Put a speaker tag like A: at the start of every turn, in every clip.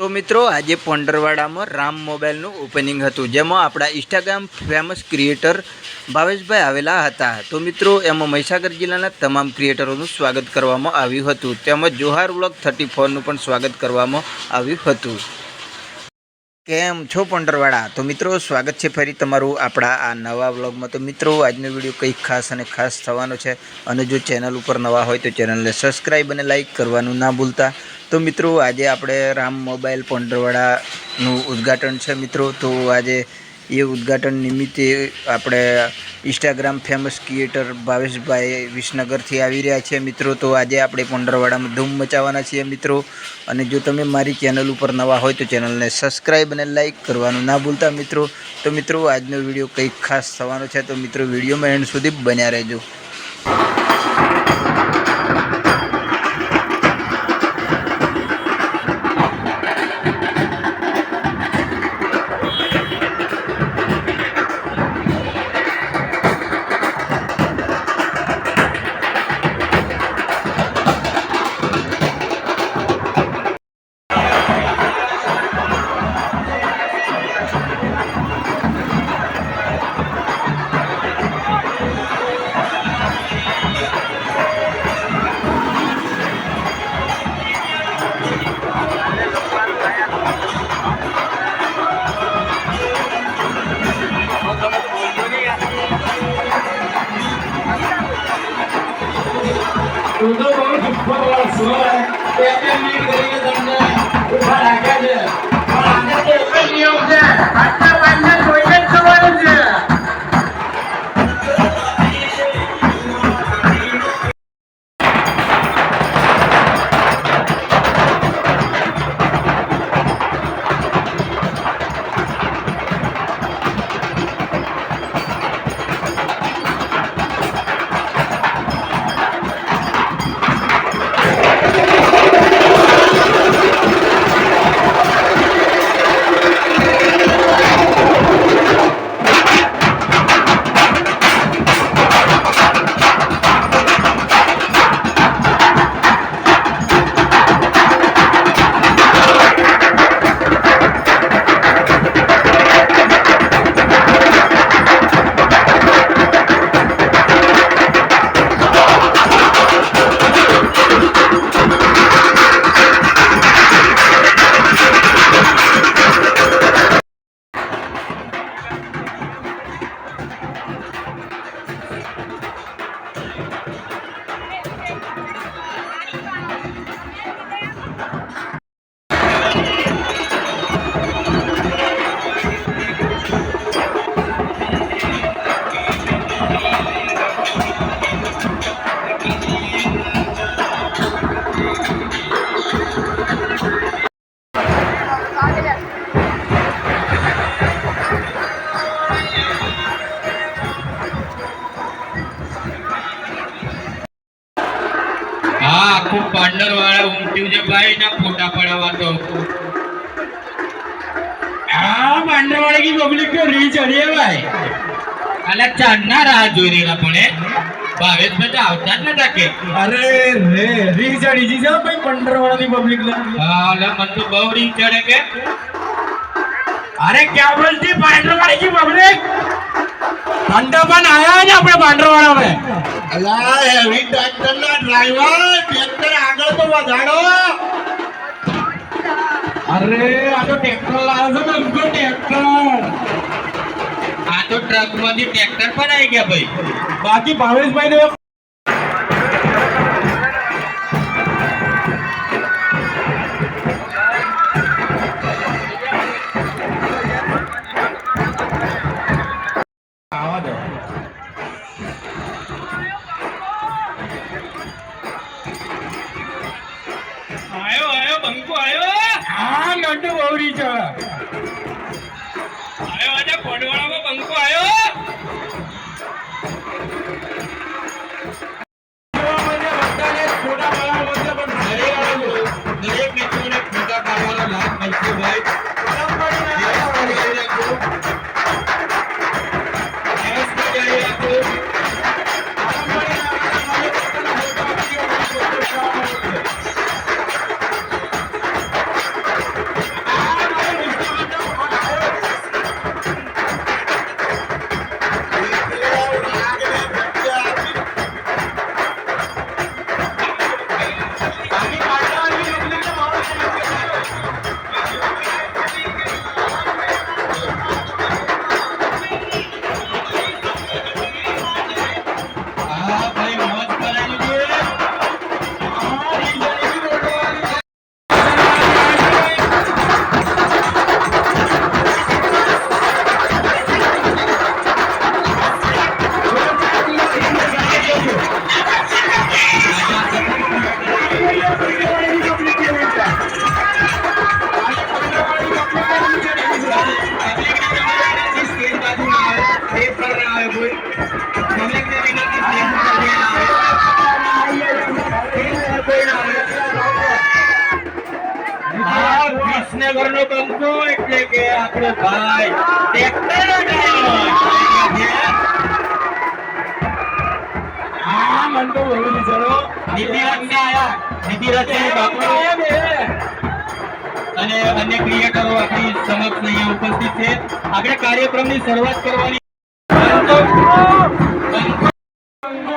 A: તો મિત્રો, આજે પોંડરવાડામાં રામ મોબાઈલનું ઓપનિંગ હતું, જેમાં આપણા ઇન્સ્ટાગ્રામ ફેમસ ક્રિએટર ભાવેશભાઈ આવેલા હતા. તો મિત્રો, એમાં મહીસાગર જિલ્લાના તમામ ક્રિએટરોનું સ્વાગત કરવામાં આવ્યું હતું. તેમજ જોહાર વ્લોગ થર્ટી ફોરનું પણ સ્વાગત કરવામાં આવ્યું હતું. કેમ છો પોંડરવાડા તો મિત્રો, સ્વાગત છે ફરી તમારું આપણા આ નવા વ્લોગમાં. તો મિત્રો, આજનો વીડિયો કંઈક ખાસ અને ખાસ થવાનો છે. અને જો ચેનલ ઉપર નવા હોય તો ચેનલને સબસ્ક્રાઈબ અને લાઇક કરવાનું ના ભૂલતા. તો મિત્રો, આજે આપણે રામ મોબાઈલ પોંડરવાડાનું ઉદ્ઘાટન છે મિત્રો. તો આજે એ ઉદ્ઘાટન નિમિત્તે આપણે ઇન્સ્ટાગ્રામ ફેમસ ક્રિએટર ભાવેશભાઈ વિસનગરથી આવી રહ્યા છે મિત્રો. તો આજે આપણે પોંડરવાડામાં ધૂમ મચાવવાના છીએ મિત્રો. અને જો તમે મારી ચેનલ ઉપર નવા હોય તો ચેનલને સબસ્ક્રાઈબ અને લાઇક કરવાનું ના ભૂલતા મિત્રો. તો મિત્રો, આજનો વીડિયો કંઈક ખાસ થવાનો છે. તો મિત્રો વિડીયોમાં એન્ડ સુધી બન્યા રહેજો.
B: પણ આજે એક જ નિયમ છે. આજના પાંચને
C: આખું પાર્લર વાળા ઉમટ્યું છે ભાઈ ના ફોટા પડાવવા તો.
B: હા પાર્લર વાળા કી પબ્લિક તો રીચ અડીએ ભાઈ.
C: અલે ચાંદના રાહ જોઈ રહેલા પણ ભાવેશ બધા આવતા જ નતા કે.
B: અરે રે રીચ ચડી જી જાવ ભાઈ પાર્લર વાળાની પબ્લિક ના
C: હા અલે મન તો બહુ રીચ ચડે કે.
B: અરે ક્યાં બોલતી? પાંડર વાળા કી પબ્લિક ભંડો પણ આયા ને આપણે ભાંડરવાળા મે અલા હેવી ટ્રેક્ટર ના ડ્રાઈવર ટ્રેક્ટર આગળ તો વધારો. અરે, આ તો ટ્રેક્ટર લાવ્યો છે તો ટ્રેક્ટર
C: આ તો ટ્રકમાંથી ટ્રેક્ટર પણ આવી ગયા ભાઈ.
B: બાકી ભાવેશભાઈ ને આવા દો
C: આયો આયો બંકો આયો.
B: આ નટુ બહુરી છે.
C: આયો આજે પડવાળામાં બંકો આયો. ઘરનો એટલે કે આપણો ભાઈ ટ્રેક્ટરનો ડ્રાઈવર
B: હા મન તો બહુ વિચારો
C: નીતિરાજ આયા. નીતિરાજ બાપુ. અને અન્ય ક્રિએટરો આપણી સમક્ષ અહીંયા ઉપસ્થિત છે. આપણે કાર્યક્રમની શરૂઆત કરવાની.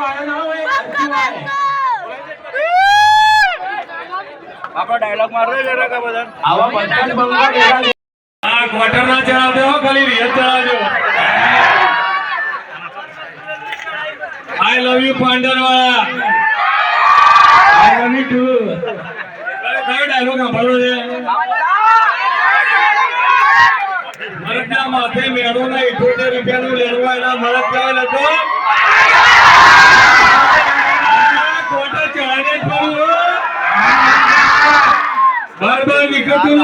B: આવ્યો ના હોય સાચી બધા. આવા પંચાયત બંગલા ભેગા
D: આ ક્વાર્ટર ના ચડાવજો હો, ખાલી રિયલ ચલાવજો આઈ લવ યુ પાંડરવાળા. આઈ લવ યુ ટુ કયો ડાયલોગ સાંભળવો છે મરદના માથે મેળો ના ઇઠોતેર રૂપિયાનું લેણવા એના મરદ કહેવાય નતો ક્વાર્ટર ચડાવીને જ ફરું હો. બાર બધે.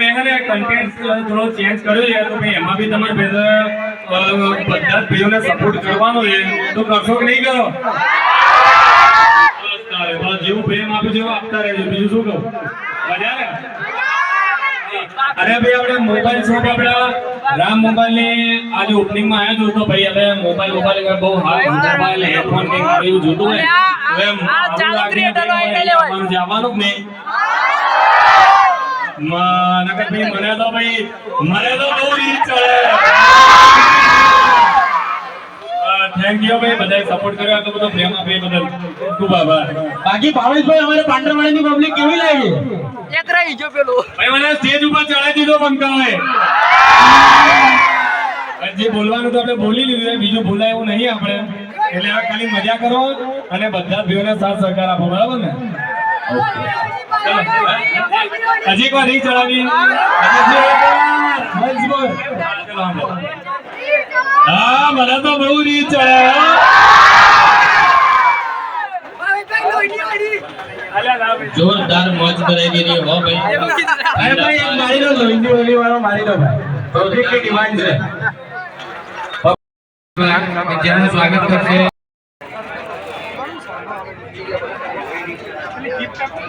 D: મેં ને કન્ટેન્ટ થોડો ચેન્જ કર્યો એમાં બી તમારે બધા જ ભાઈઓને સપોર્ટ કરવાનો છે. તો કરશો કે નહીં જેવું પ્રેમ આપ્યું છે આપતા રહેજો. બીજું શું કહું? અરે ભાઈ આપણે મોબાઈલ શોપ આપણે રામ મોબાઈલની આજે ઓપનિંગમાં આવ્યા છું તો ભાઈ હવે મોબાઈલ મોબાઈલ બહુ હાર્ડ મોબાઈલ હેડફોન કે એવું જોતું હોય. હવે આમ ક્રિએટર હોય આવવાનું જ નહીં. મ- નકર ભાઈ મને તો ભાઈ મને તો બહુ રીત ચડે થેન્ક યુ ભાઈ. બધાએ સપોર્ટ કર્યો. આટલો બધો પ્રેમ આપે બદલ. ખૂબ આભાર.
B: બાકી ભાવેશભાઈ અમારે પાંડરવાડીની પબ્લિક કેવી લાગી?
D: ભાઈ મને સ્ટેજ ઉપર ચડાવી દીધો બંકાવે જે બોલવાનું તો આપણે બોલી લીધું છે, બીજું બોલાય એવું નહીં આપણે. એટલે આ ખાલી મજા કરો અને બધા ભાઈઓને સાથ સહકાર આપો. બરાબર ને? હજી એક વાર નહીં ચડાવી. હા મને તો બહુ રીત ચડે ના.
C: જોરદાર મોજ કરાવી રહી હો ભાઈ.
B: અરે ભાઈ મારી દો હિન્દી ઓલી વાળો મારી દો ભાઈ. પબ્લિકની ડિમાન્ડ છે?
C: જેનું સ્વાગત કરશે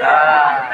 C: Ah.